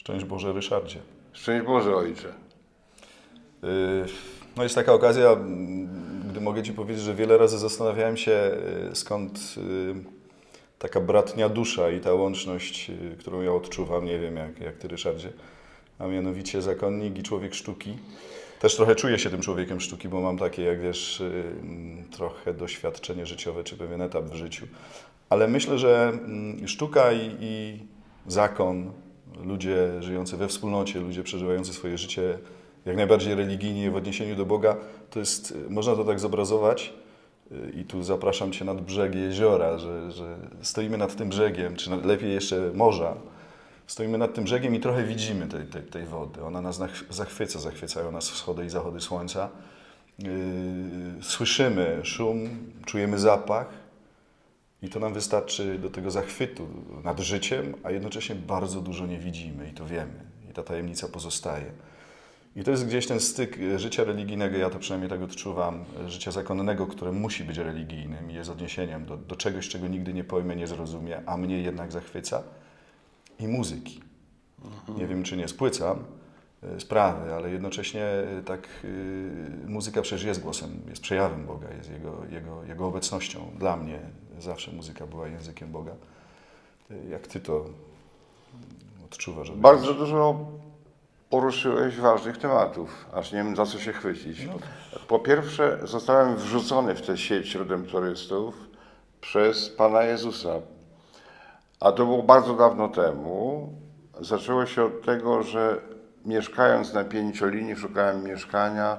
Szczęść Boże, Ryszardzie. Szczęść Boże, Ojcze. Yy, No jest taka okazja, gdy mogę Ci powiedzieć, że wiele razy zastanawiałem się, yy, skąd yy, taka bratnia dusza i ta łączność, którą ja odczuwam, nie wiem jak, jak Ty, Ryszardzie, a mianowicie zakonnik i człowiek sztuki. Też trochę czuję się tym człowiekiem sztuki, bo mam takie, jak wiesz, trochę doświadczenie życiowe, czy pewien etap w życiu. Ale myślę, że sztuka i, i zakon, ludzie żyjący we wspólnocie, ludzie przeżywający swoje życie jak najbardziej religijnie w odniesieniu do Boga, to jest, można to tak zobrazować y, i tu zapraszam Cię nad brzeg jeziora, że, że stoimy nad tym brzegiem, czy lepiej jeszcze morza, stoimy nad tym brzegiem i trochę widzimy tej, tej, tej wody. Ona nas zachwyca, zachwycają nas wschody i zachody słońca. Yy, Słyszymy szum, czujemy zapach i to nam wystarczy do tego zachwytu nad życiem, a jednocześnie bardzo dużo nie widzimy i to wiemy. I ta tajemnica pozostaje. I to jest gdzieś ten styk życia religijnego, ja to przynajmniej tak odczuwam, życia zakonnego, które musi być religijnym i jest odniesieniem do, do czegoś, czego nigdy nie pojmę, nie zrozumie, a mnie jednak zachwyca, i muzyki. Nie wiem, czy nie spłycam e, sprawy, ale jednocześnie e, tak e, muzyka przecież jest głosem, jest przejawem Boga, jest Jego, Jego, Jego obecnością. Dla mnie zawsze muzyka była językiem Boga. E, Jak Ty to odczuwasz? Bardzo dużo poruszyłeś ważnych tematów, aż nie wiem za co się chwycić. No. Po pierwsze, zostałem wrzucony w tę sieć redemptorystów przez Pana Jezusa. A to było bardzo dawno temu. Zaczęło się od tego, że mieszkając na pięciolinii, szukałem mieszkania.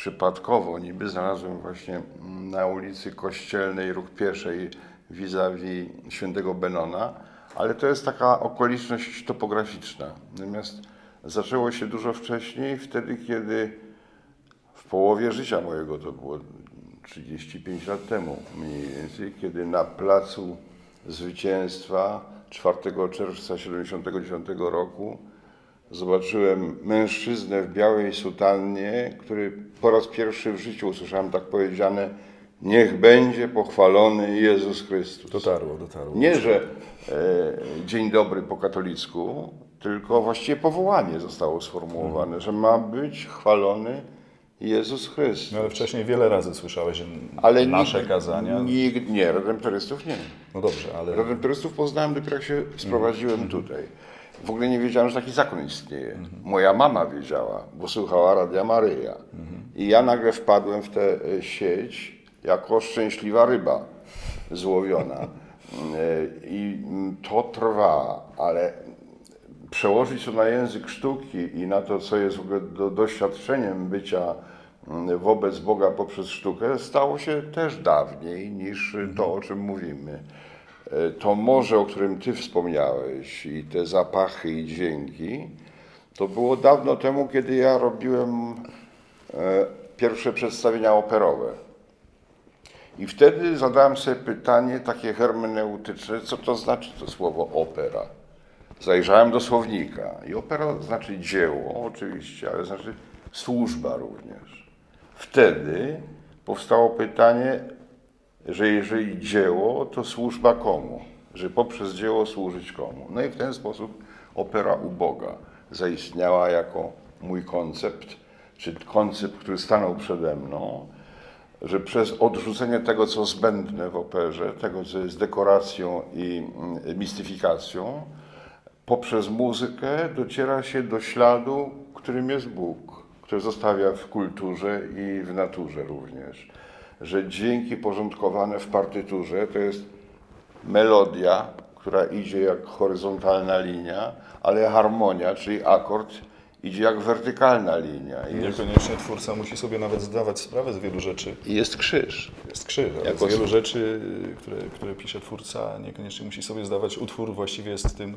Przypadkowo niby znalazłem właśnie na ulicy Kościelnej, Ruch Pieszej, vis-a-vis świętego Benona, ale to jest taka okoliczność topograficzna. Natomiast zaczęło się dużo wcześniej, wtedy kiedy w połowie życia mojego, to było 35 lat temu mniej więcej, kiedy na Placu Zwycięstwa 4 czerwca 1979 roku zobaczyłem mężczyznę w białej sutannie, który po raz pierwszy w życiu usłyszałem tak powiedziane niech będzie pochwalony Jezus Chrystus. Dotarło, dotarło. Nie, że e, dzień dobry po katolicku, tylko właściwie powołanie zostało sformułowane, że ma być chwalony Jezus Chrystus. No, ale wcześniej wiele razy słyszałeś Ale nasze nikt- kazania. Nikt, nie, redemptorystów nie. No dobrze, ale Redemptorystów poznałem dopiero jak się sprowadziłem tutaj. W ogóle nie wiedziałem, że taki zakon istnieje. Moja mama wiedziała, bo słuchała Radia Maryja. I ja nagle wpadłem w tę e, sieć jako szczęśliwa ryba złowiona. E, I to trwa, ale przełożyć to na język sztuki i na to, co jest w ogóle do, doświadczeniem bycia mm, wobec Boga poprzez sztukę, stało się też dawniej niż to, o czym mówimy. E, To morze, o którym Ty wspomniałeś, i te zapachy i dźwięki, to było dawno temu, kiedy ja robiłem e, pierwsze przedstawienia operowe. I wtedy zadałem sobie pytanie takie hermeneutyczne, co to znaczy to słowo opera. Zajrzałem do słownika i opera znaczy dzieło, oczywiście, ale znaczy służba również. Wtedy powstało pytanie, że jeżeli dzieło, to służba komu? Że poprzez dzieło służyć komu? No i w ten sposób opera uboga zaistniała jako mój koncept, czy koncept, który stanął przede mną, że przez odrzucenie tego, co zbędne w operze, tego, co jest dekoracją i mm, mistyfikacją, poprzez muzykę dociera się do śladu, którym jest Bóg, który zostawia w kulturze i w naturze również. Że dźwięki porządkowane w partyturze to jest melodia, która idzie jak horyzontalna linia, ale harmonia, czyli akord, idzie jak wertykalna linia. I jest, niekoniecznie twórca musi sobie nawet zdawać sprawę z wielu rzeczy. i jest krzyż. Jest krzyż, ale Jako z wielu rzeczy, które, które pisze twórca, niekoniecznie musi sobie zdawać. Utwór właściwie jest tym,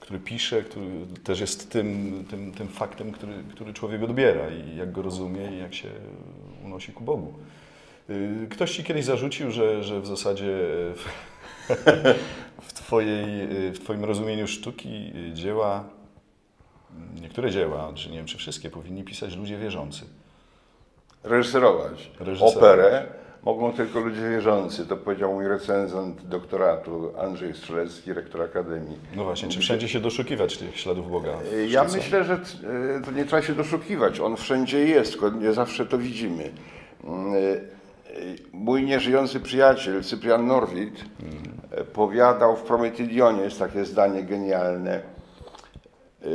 który pisze, który też jest tym, tym, tym faktem, który, który człowiek odbiera i jak go rozumie i jak się unosi ku Bogu. Y, Ktoś ci kiedyś zarzucił, że, że w zasadzie w, w, twojej, y, w Twoim rozumieniu sztuki y, dzieła, niektóre dzieła, czy nie wiem czy wszystkie, powinni pisać ludzie wierzący. reżyserować Reżyserować. operę, mogą tylko ludzie wierzący. To powiedział mój recenzent doktoratu Andrzej Strzelecki, rektor Akademii. No właśnie, czy wszędzie się doszukiwać tych śladów Boga? Ja myślę, że to nie trzeba się doszukiwać. On wszędzie jest, tylko nie zawsze to widzimy. Mój nieżyjący przyjaciel, Cyprian Norwid, powiadał w Prometydionie, jest takie zdanie genialne, e,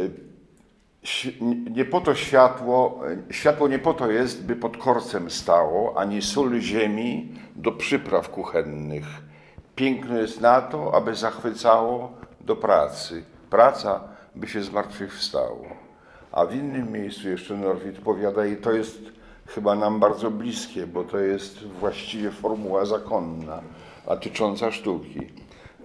nie po to światło, e, światło nie po to jest, by pod korcem stało, ani sól ziemi do przypraw kuchennych. Piękno jest na to, aby zachwycało do pracy. Praca, by się zmartwychwstało. A w innym miejscu jeszcze Norwid powiada, i to jest chyba nam bardzo bliskie, bo to jest właściwie formuła zakonna, a tycząca sztuki,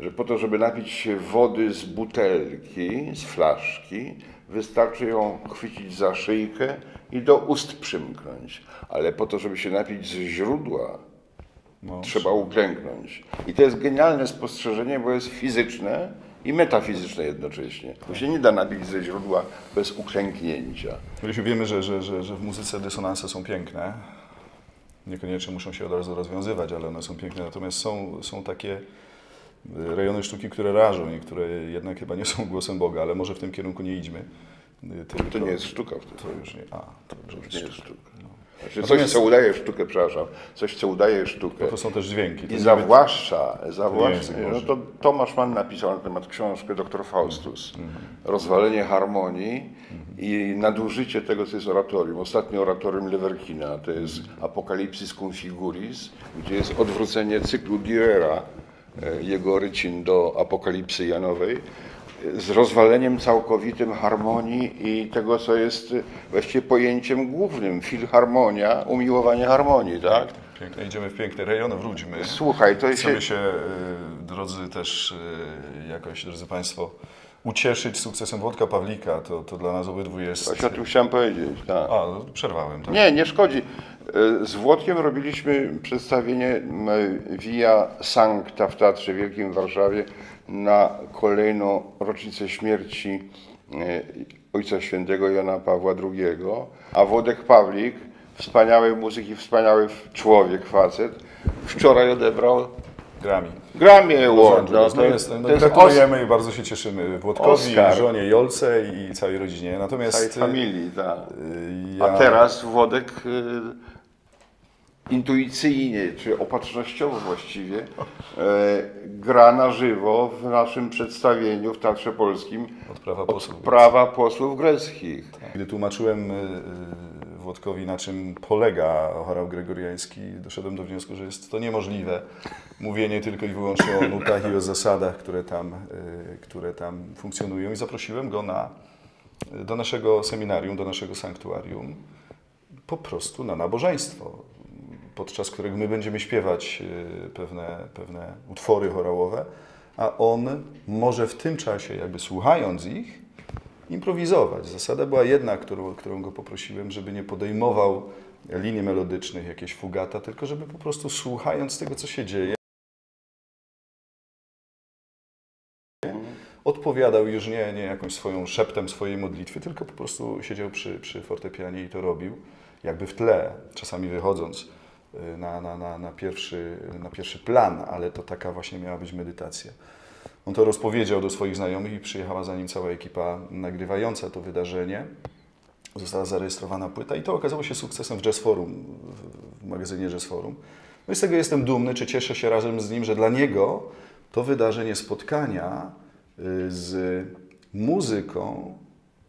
że po to, żeby napić się wody z butelki, z flaszki, wystarczy ją chwycić za szyjkę i do ust przymknąć. Ale po to, żeby się napić z źródła, No, trzeba uklęknąć. I to jest genialne spostrzeżenie, bo jest fizyczne i metafizyczne jednocześnie. Bo się nie da napić ze źródła bez uklęknięcia. Rysiu, wiemy, że, że, że, że w muzyce dysonanse są piękne. Niekoniecznie muszą się od razu rozwiązywać, ale one są piękne. Natomiast są, są takie y, rejony sztuki, które rażą i które jednak chyba nie są głosem Boga, ale może w tym kierunku nie idźmy. Y, Tylko, To nie jest sztuka wtedy. To już nie. A, to już nie jest sztuka. sztuka. Znaczy coś, Natomiast- co udaje sztukę, przepraszam, coś, co udaje sztukę. Bo to są też dźwięki. I zawłaszcza, zawłaszcza. język No to Tomasz Mann napisał na temat książkę Dr Faustus. Mhm. Rozwalenie harmonii i nadużycie tego, co jest oratorium. Ostatnie oratorium Leverkina to jest Apokalipsis Configuris, gdzie jest odwrócenie cyklu Dürera, e, jego rycin do Apokalipsy Janowej, z rozwaleniem całkowitym harmonii i tego, co jest właściwie pojęciem głównym. Filharmonia, umiłowanie harmonii, tak? Piękne, idziemy w piękny rejon, wróćmy. Słuchaj, to się... Chcemy się, y, drodzy też y, jakoś, drodzy Państwo, ucieszyć sukcesem Włodka Pawlika. To, to dla nas obydwu jest... Coś o tym chciałem powiedzieć, tak. A, no, przerwałem, tak? Nie, nie szkodzi. E, Z Włodkiem robiliśmy przedstawienie m, Via Sancta w Teatrze Wielkim w Warszawie na kolejną rocznicę śmierci e, Ojca Świętego Jana Pawła II, a Włodek Pawlik, wspaniały muzyk i wspaniały człowiek, facet, wczoraj odebrał Grammy Los Award. No to, jest, no, to jest Os- gratulujemy i bardzo się cieszymy Włodkowi, żonie Jolce i całej rodzinie. całej Natomiast y, familii, tak. ja, A teraz Włodek y, intuicyjnie, czy opatrznościowo właściwie, gra na żywo w naszym przedstawieniu w Teatrze Polskim Odprawa posłów. prawa posłów greckich. Gdy tłumaczyłem Włodkowi, na czym polega chorał gregoriański, doszedłem do wniosku, że jest to niemożliwe. Mówienie tylko i wyłącznie o nutach i o zasadach, które tam, y, które tam funkcjonują. I zaprosiłem go na, do naszego seminarium, do naszego sanktuarium, po prostu na nabożeństwo, podczas którego my będziemy śpiewać y, pewne, pewne utwory chorałowe, a on może w tym czasie, jakby słuchając ich, improwizować. Zasada była jedna, którą, którą go poprosiłem, żeby nie podejmował linii melodycznych, jakieś fugata, tylko żeby po prostu słuchając tego, co się dzieje, odpowiadał już nie, nie jakąś swoją szeptem swojej modlitwy, tylko po prostu siedział przy, przy fortepianie i to robił, jakby w tle, czasami wychodząc y, na, na, na, na, pierwszy, na pierwszy plan, ale to taka właśnie miała być medytacja. On to rozpowiedział do swoich znajomych i przyjechała za nim cała ekipa nagrywająca to wydarzenie. Została zarejestrowana płyta i to okazało się sukcesem w Jazz Forum, w- magazynie Jazz Forum. No i z tego jestem dumny, czy cieszę się razem z nim, że dla niego to wydarzenie spotkania y, z muzyką,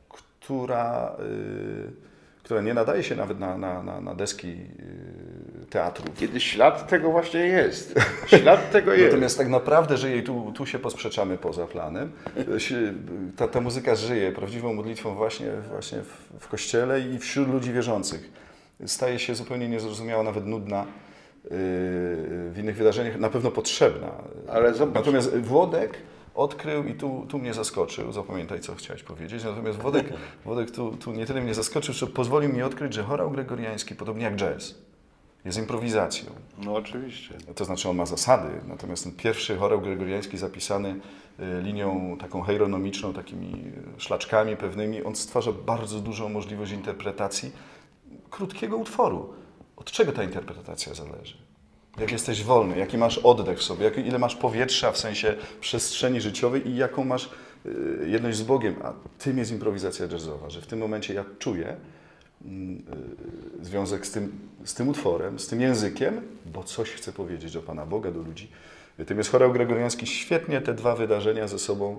która, y, która nie nadaje się nawet na, na, na, na deski y, teatrów. Kiedy ślad tego właśnie jest. Ślad tego jest. Natomiast tak naprawdę żyje i tu, tu się posprzeczamy poza planem. Ta, ta muzyka żyje prawdziwą modlitwą właśnie, właśnie w, w kościele i wśród ludzi wierzących. Staje się zupełnie niezrozumiała, nawet nudna yy, w innych wydarzeniach, na pewno potrzebna. Ale zobacz- Natomiast Włodek odkrył i tu, tu mnie zaskoczył, zapamiętaj co chciałeś powiedzieć, natomiast Włodek, Włodek tu, tu nie tyle mnie zaskoczył, że pozwolił mi odkryć, że chorał gregoriański, podobnie jak jazz, jest improwizacją. No oczywiście. To znaczy on ma zasady, natomiast ten pierwszy chorał gregoriański zapisany y, linią taką hejronomiczną, takimi y, szlaczkami pewnymi, on stwarza bardzo dużą możliwość interpretacji krótkiego utworu. Od czego ta interpretacja zależy? Jak jesteś wolny, jaki masz oddech w sobie, jak, ile masz powietrza w sensie przestrzeni życiowej i jaką masz y, jedność z Bogiem. A tym jest improwizacja jazzowa, że w tym momencie ja czuję związek z tym, z tym utworem, z tym językiem, bo coś chcę powiedzieć do Pana Boga, do ludzi. Tym jest chorał gregoriański. Świetnie te dwa wydarzenia ze sobą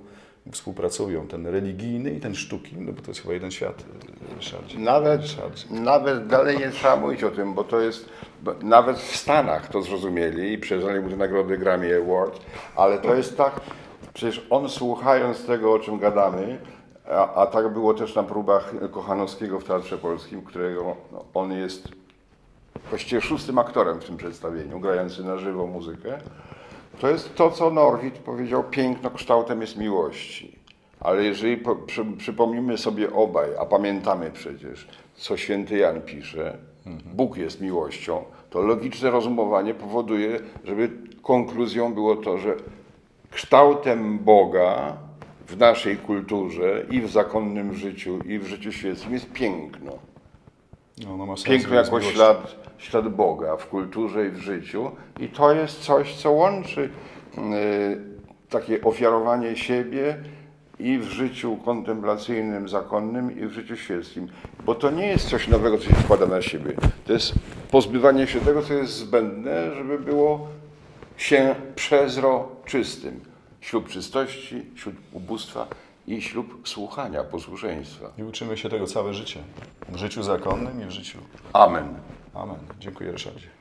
współpracują. Ten religijny i ten sztuki, no bo to jest chyba jeden świat, y, Ryszardzie. Nawet, Ryszardzie. nawet dalej nie trzeba mówić o tym, bo to jest, bo nawet w Stanach to zrozumieli i przyznali mu te nagrody Grammy Award, ale to jest tak, przecież on słuchając tego, o czym gadamy, a, a tak było też na próbach Kochanowskiego w Teatrze Polskim, którego no, on jest właściwie szóstym aktorem w tym przedstawieniu, grający na żywo muzykę, to jest to, co Norwid powiedział, piękno kształtem jest miłości. Ale jeżeli po, przy, przypomnimy sobie obaj, a pamiętamy przecież, co święty Jan pisze, Bóg jest miłością, to logiczne rozumowanie powoduje, żeby konkluzją było to, że kształtem Boga w naszej kulturze i w zakonnym życiu, i w życiu świeckim jest piękno. No, no Piękno jako ślad, ślad Boga w kulturze i w życiu. I to jest coś, co łączy y, takie ofiarowanie siebie i w życiu kontemplacyjnym, zakonnym, i w życiu świeckim. Bo to nie jest coś nowego, co się wkłada na siebie. To jest pozbywanie się tego, co jest zbędne, żeby było się przezroczystym. Ślub czystości, ślub ubóstwa i ślub słuchania, posłuszeństwa. I uczymy się tego całe życie. W życiu zakonnym i w życiu. Amen. Amen. Dziękuję Ryszardzie.